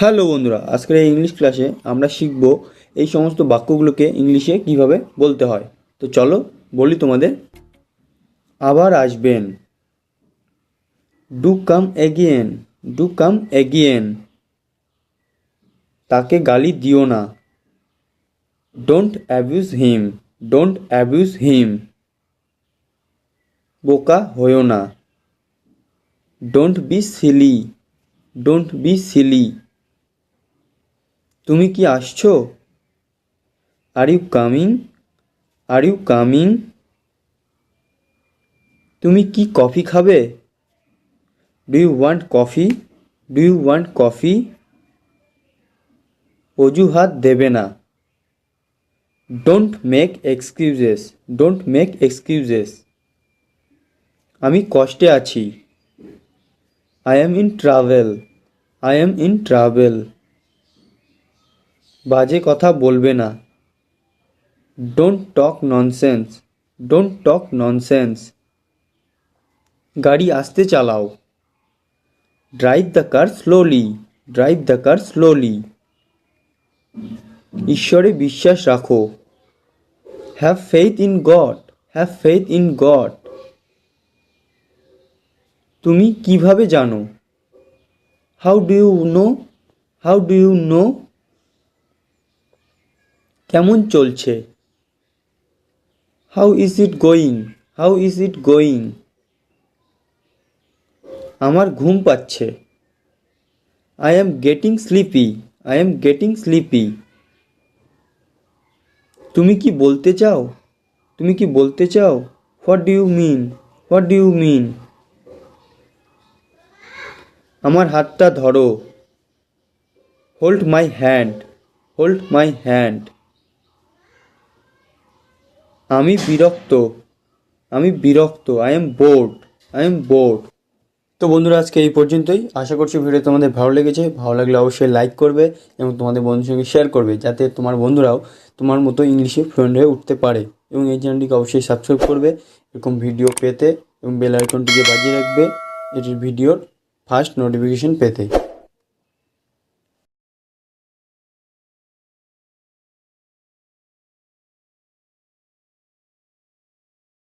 Hello বন্ধুরা, আজকের এই ইংলিশ ক্লাসে আমরা শিখব এই সমস্ত বাক্যগুলোকে ইংলিশে কীভাবে বলতে হয়। তো চলো বলি তোমাদের। আবার আসবেন। ডু কাম এগিয়েন ডু কাম এগিয়েন তাকে গালি দিও না। Don't abuse him don't abuse him বোকা হয়েও না। Don't be silly don't be silly তুমি কি আসছো? Are you coming are you coming তুমি কি কফি খাবে? Do you want coffee do you want coffee অজুহাত দেবে না। Don't make excuses don't make excuses আমি কষ্টে আছি। I am in trouble I am in trouble বাজে কথা বলবে না। Don't talk nonsense don't talk nonsense গাড়ি আস্তে চালাও। Drive the car slowly drive the car slowly ঈশ্বরে বিশ্বাস রাখো। Have faith in God have faith in God তুমি কীভাবে জানো? How do you know how do you know কেমন চলছে? How is it going how is it going আমার ঘুম পাচ্ছে। I am getting sleepy I am getting sleepy তুমি কি বলতে চাও? তুমি কি বলতে চাও? What do you mean what do you mean আমার হাতটা ধরো। Hold my hand hold my hand আমি বিরক্ত আমি বিরক্ত I am bored I am bored তো বন্ধুরা, আজকে এই পর্যন্তই। আশা করছি ভিডিও তোমাদের ভালো লেগেছে। ভালো লাগলে অবশ্যই লাইক করবে এবং তোমাদের বন্ধুর সঙ্গে শেয়ার করবে, যাতে তোমার বন্ধুরাও তোমার মতো ইংলিশে ফ্লুয়েন্ট হয়ে উঠতে পারে এবং এই চ্যানেলটিকে অবশ্যই সাবস্ক্রাইব করবে। এরকম ভিডিও পেতে এবং বেল আইকনটিকে বাজিয়ে রাখবে। এটির ভিডিওর ফার্স্ট নোটিফিকেশন পেতে।